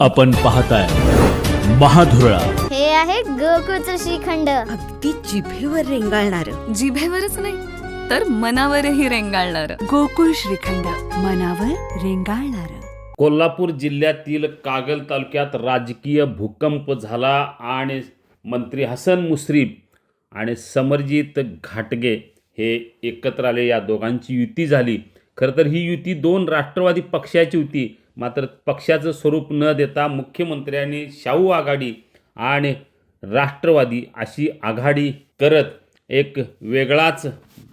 आपण पाहताय महाधुरळा. हे आहे गोकुळचं श्रीखंड. अगदी जिभेवर रेंगाळणार. जिभेवरच नाही तर मनावरही रेंगाळणार. गोकुळ श्रीखंड मनावर रेंगाळणार. कोल्हापूर जिल्ह्यातील कागल तालुक्यात राजकीय भूकंप झाला आणि मंत्री हसन मुश्रीफ आणि समरजित घाटगे हे एकत्र आले. या दोघांची युती झाली. खरं तर ही युती दोन राष्ट्रवादी पक्षाची होती. मात्र पक्षाचं स्वरूप न देता मुख्यमंत्र्यांनी शाहू आघाडी आणि राष्ट्रवादी अशी आघाडी करत एक वेगळाच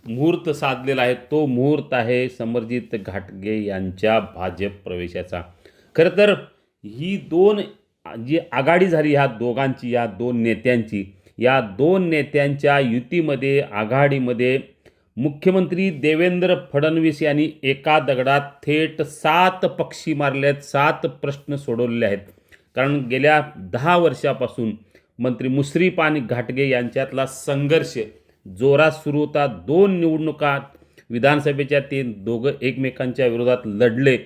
मुहूर्त साधलेला आहे. तो मुहूर्त आहे समरजित घाटगे यांच्या भाजप प्रवेशाचा. खरं तर ही दोन जी आघाडी झाली ह्या दोघांची या दोन नेत्यांची या दोन नेत्यांच्या युतीमध्ये आघाडीमध्ये मुख्यमंत्री देवेंद्र फडणवीस यांनी एका दगडात थेट सात पक्षी मारले आहेत सात प्रश्न सोडवलेले आहेत. कारण गेल्या दहा वर्षापासून मंत्री मुश्रीफ आणि घाटगे यांच्यातला संघर्ष जोरात सुरू होता. दोन निवडणुका विधानसभेच्या ते दोघं एकमेकांच्या विरोधात लढले.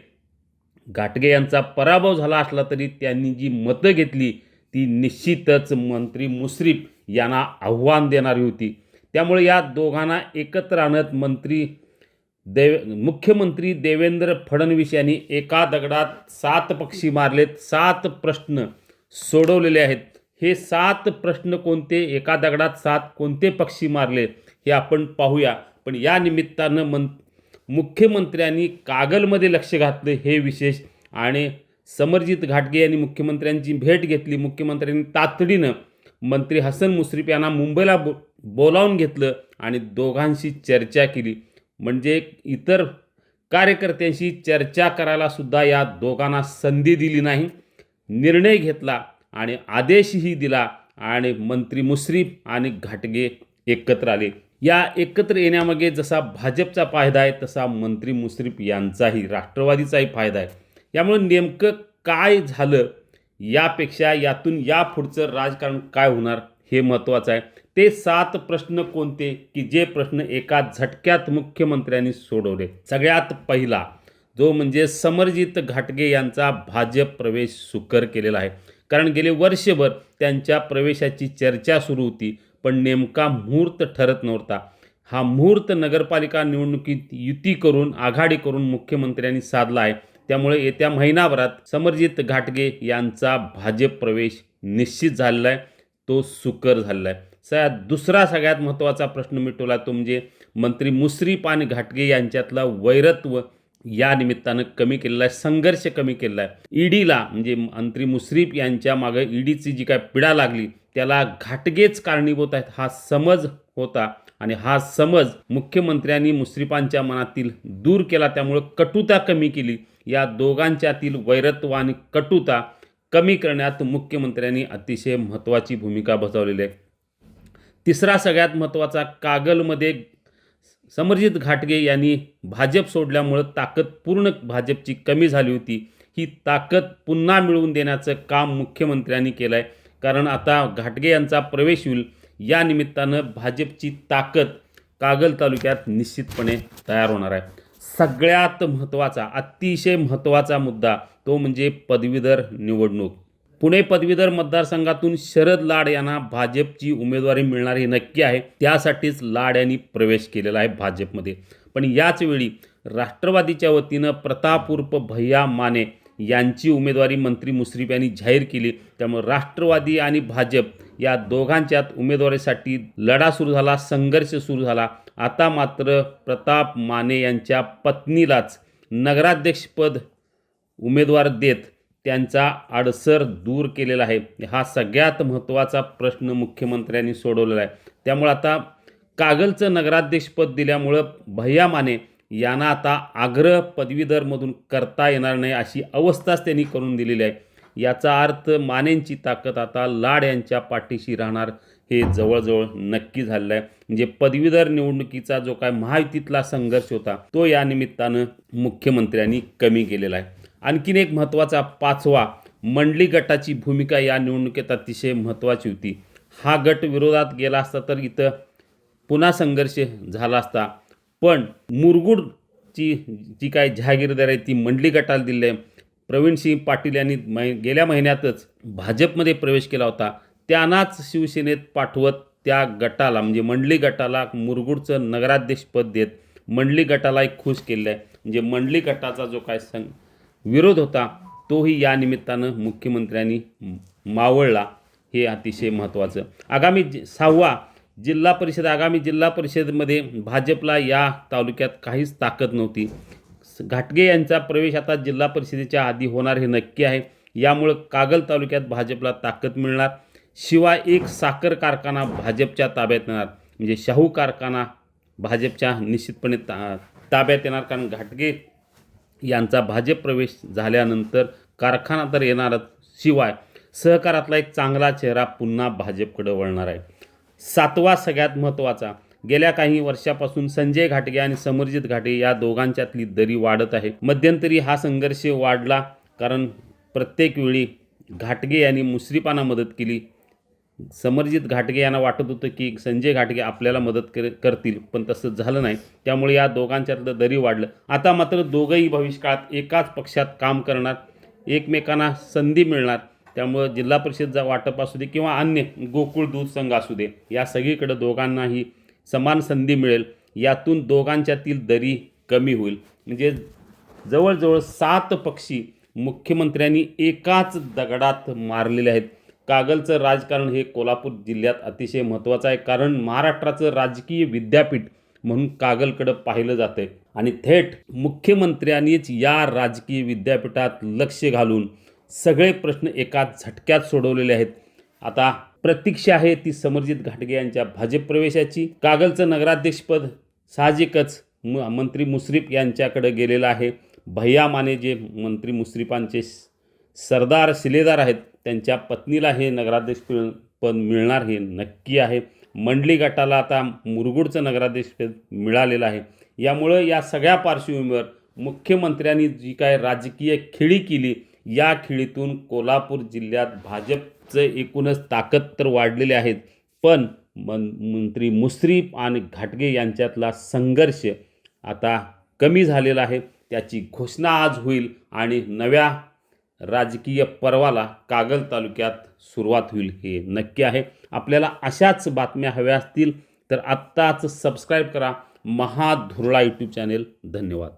घाटगे यांचा पराभव झाला असला तरी त्यांनी जी मतं घेतली ती निश्चितच मंत्री मुश्रीफ यांना आव्हान देणारी होती. त्यामुळे या दोघांना एकत्र आणत मंत्री देव मुख्यमंत्री देवेंद्र फडणवीस यांनी एका दगडात सात पक्षी मारलेत सात प्रश्न सोडवलेले आहेत. हे सात प्रश्न कोणते? एका दगडात सात कोणते पक्षी मारले? हे आपण पाहूया. पण या निमित्तानं मन मुख्यमंत्र्यांनी कागलमध्ये लक्ष घातलं हे विशेष. आणि समरजित घाटगे यांनी मुख्यमंत्र्यांची भेट घेतली. मुख्यमंत्र्यांनी तातडीनं मंत्री हसन मुश्रीफ यांना मुंबईला बो बोलावून घेतलं आणि दोघांशी चर्चा केली. म्हणजे इतर कार्यकर्त्यांशी चर्चा करायला सुद्धा या दोघांना संधी दिली नाही. निर्णय घेतला आणि आदेशही दिला आणि मंत्री मुश्रीफ आणि घाटगे एकत्र आले. या एकत्र येण्यामागे जसा भाजपचा फायदा आहे तसा मंत्री मुश्रीफ यांचाही राष्ट्रवादीचाही फायदा आहे. यामुळे नेमकं काय झालं यापेक्षा यातून या पुढचं राजकारण काय होणार हे महत्त्वाचं आहे. ते सात प्रश्न कोणते? की जे प्रश्न एका झटक्यात मुख्यमंत्र्यांनी सोडवले. सगळ्यात पहिला जो म्हणजे समरजित घाटगे यांचा भाजप प्रवेश सुकर केलेला आहे. कारण गेले वर्षभर त्यांच्या प्रवेशाची चर्चा सुरू होती पण नेमका मुहूर्त ठरत नव्हता. हा मुहूर्त नगरपालिका निवडणुकीत युती करून आघाडी करून मुख्यमंत्र्यांनी साधला आहे. त्यामुळे येत्या महिनाभरात समरजित घाटगे यांचा भाजप प्रवेश निश्चित झालेला आहे. तो सुकर झालेला आहे. सगळ्यात दुसरा सगळ्यात महत्त्वाचा प्रश्न मिटवला तो म्हणजे मंत्री मुश्रीफ आणि घाटगे यांच्यातला वैरत्व या निमित्तानं कमी केलेला आहे. संघर्ष कमी केलेला आहे. ईडीला म्हणजे मंत्री मुश्रीफ यांच्या मागं ईडीची जी काय पिढा लागली त्याला घाटगेच कारणीभूत आहेत हा समज होता. आणि हा समज मुख्यमंत्र्यांनी मुश्रीफांच्या मनातील दूर केला त्यामुळं कटुता कमी केली. या दोघांच्यातील वैरत्व आणि कटुता कमी करण्यात मुख्यमंत्र्यांनी अतिशय महत्त्वाची भूमिका बजावलेली आहे. तिसरा सगळ्यात महत्त्वाचा कागलमध्ये समरजित घाटगे यांनी भाजप सोडल्यामुळं ताकद पूर्ण भाजपची कमी झाली होती. ही ताकद पुन्हा मिळवून देण्याचं काम मुख्यमंत्र्यांनी केलं आहे कारण आता घाटगे यांचा प्रवेश होईल या निमित्तानं भाजपची ताकद कागल तालुक्यात निश्चितपणे तयार होणार आहे. सगळ्यात महत्त्वाचा अतिशय महत्त्वाचा मुद्दा तो म्हणजे पदवीधर निवडणूक. पुणे पदवीधर मतदारसंघातून शरद लाड यांना भाजपची उमेदवारी मिळणार हे नक्की आहे. त्यासाठीच लाड यांनी प्रवेश केलेला आहे भाजपमध्ये. पण याचवेळी राष्ट्रवादीच्या वतीनं प्रताप उर्फ भैया माने यांची उमेदवारी मंत्री मुश्रीफ यांनी जाहीर केली. त्यामुळे राष्ट्रवादी आणि भाजप या दोघांच्यात उमेदवारीसाठी लढा सुरू झाला संघर्ष सुरू झाला. आता मात्र प्रताप माने यांच्या पत्नीलाच नगराध्यक्षपद उमेदवार देत त्यांचा अडसर दूर केलेला आहे. हा सगळ्यात महत्त्वाचा प्रश्न मुख्यमंत्र्यांनी सोडवलेला आहे. त्यामुळं आता कागलचं नगराध्यक्षपद दिल्यामुळं भैया माने यांना आता आग्रह पदवीधरमधून करता येणार नाही अशी अवस्थाच त्यांनी करून दिलेली आहे. याचा अर्थ मानेंची ताकद आता लाड यांच्या पाठीशी राहणार हे जवळजवळ नक्की झालेलं आहे म्हणजे पदवीधर निवडणुकीचा जो काय महायुतीतला संघर्ष होता तो या निमित्तानं मुख्यमंत्र्यांनी कमी केलेला आहे. आणखीन एक महत्त्वाचा पाचवा मंडली गटाची भूमिका या निवडणुकीत अतिशय महत्त्वाची होती. हा गट विरोधात गेला असता तर इथं पुन्हा संघर्ष झाला असता. पण मुरगुडची जी काय जहागीरदार आहे ती मंडली गटाला दिली आहे प्रवीणसिंह पाटील यांनी मै गेल्या महिन्यातच भाजपमध्ये प्रवेश केला होता. त्यांनाच शिवसेनेत पाठवत त्या गटाला म्हणजे मंडली गटाला मुरगुडचं नगराध्यक्षपद देत मंडली गटाला एक खुश केलं आहे म्हणजे मंडली गटाचा जो काय सं विरोध होता तोही या निमित्तानं मुख्यमंत्र्यांनी मावळला. हे अतिशय महत्त्वाचं. आगामी सहावा जिल्हा परिषद आगामी जिल्हा परिषदेमध्ये भाजपला या तालुक्यात काहीच ताकद नव्हती. घाटगे यांचा प्रवेश आता जिल्हा परिषदेच्या आधी होणार हे नक्की आहे. यामुळं कागल तालुक्यात भाजपला ताकद मिळणार. शिवाय एक साखर कारखाना भाजपच्या ताब्यात येणार. म्हणजे शाहू कारखाना भाजपच्या निश्चितपणे ता ताब्यात येणार. कारण घाटगे यांचा भाजप प्रवेश झाल्यानंतर कारखाना तर येणारच. शिवाय सहकारातला एक चांगला चेहरा पुन्हा भाजपकडे वळणार आहे. सातवा सगळ्यात महत्त्वाचा गेल्या काही वर्षापासून संजय घाटगे आणि समरजित घाटे या दोघांच्यातली दरी वाढत आहे. मध्यंतरी हा संघर्ष वाढला कारण प्रत्येक वेळी घाटगे यांनी मुश्रीफांना मदत केली. समरजित घाटगे यांना वाटत होतं की संजय घाटगे आपल्याला मदत कर करतील पण तसं झालं नाही. त्यामुळे या दोघांच्यातलं दरी वाढलं. आता मात्र दोघंही भविष्यकाळात एकाच पक्षात काम करणार एकमेकांना संधी मिळणार. त्यामुळं जिल्हा परिषदचा वाटप असू दे किंवा अन्य गोकुळ दूध संघ असू दे या सगळीकडे दोघांनाही समान संधी मिळेल. यातून दोघांच्यातील दरी कमी होईल. म्हणजे जवळजवळ सात पक्षी मुख्यमंत्र्यांनी एकाच दगडात मारलेले आहेत. कागलचं राजकारण हे कोल्हापूर जिल्ह्यात अतिशय महत्त्वाचं आहे. कारण महाराष्ट्राचं राजकीय विद्यापीठ म्हणून कागलकडं पाहिलं जातं आहे आणि थेट मुख्यमंत्र्यांनीच या राजकीय विद्यापीठात लक्ष घालून सगळे प्रश्न एका झटक्यात सोडवलेले आहेत. आता प्रतीक्षा आहे ती समरजित घाटगे यांच्या भाजप प्रवेशाची. कागलचं नगराध्यक्षपद साहजिकच म मंत्री मुश्रीफ यांच्याकडे गेलेलं आहे. भैया माने जे मंत्री मुश्रीफांचे स- सरदार शिलेदार आहेत त्यांच्या पत्नीला हे नगराध्यक्ष पद मिळणार हे नक्की आहे. मंडली गटाला आता मुरगुडचं नगराध्यक्षपद मिळालेलं आहे. यामुळं या सगळ्या पार्श्वभूमीवर मुख्यमंत्र्यांनी जी काय राजकीय खेळी केली या खेळीतून कोल्हापूर जिल्ह्यात भाजप चे एकूणच ताकद तर वाढलेले आहेत. पण मन मंत्री मुश्रीफ आणि घाटगे यांच्यातला संघर्ष आता कमी झालेला आहे. त्याची घोषणा आज होईल आणि नव्या राजकीय पर्वाला कागल तालुक्यात सुरुवात होईल हे नक्की आहे. आपल्याला अशाच बातम्या हव्या असतील तर आत्ताच सबस्क्राईब करा. महाधुरळा यूट्यूब चॅनेल धन्यवाद.